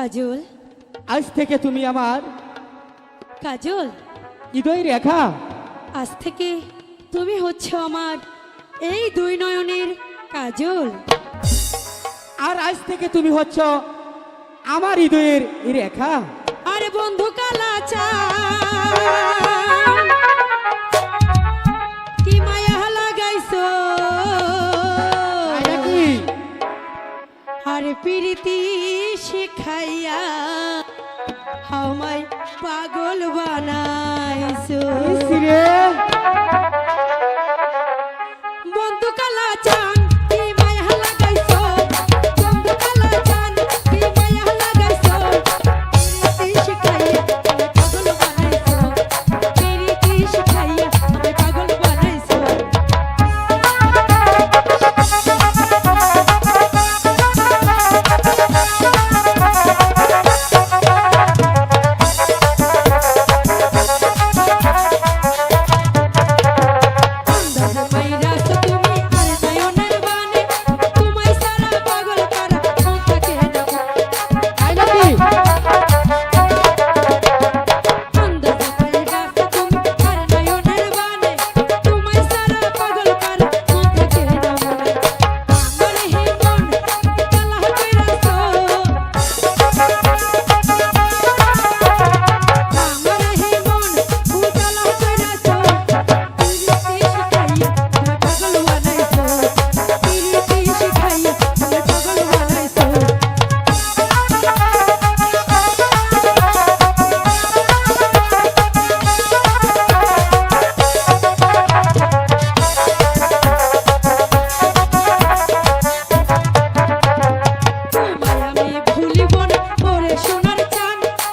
কাজল। আজ থেকে তুমি আমার কাজল। হৃদয় রেখা। আজ থেকে তুমি হচ্ছ আমার এই দুই নয়নের কাজল। আর আজ থেকে তুমি হচ্ছ আমার হৃদয়ের রেখা। আরে বন্ধু কালা আরে প্রীতি শিখাইয়া আমায় পাগল বানাইছো।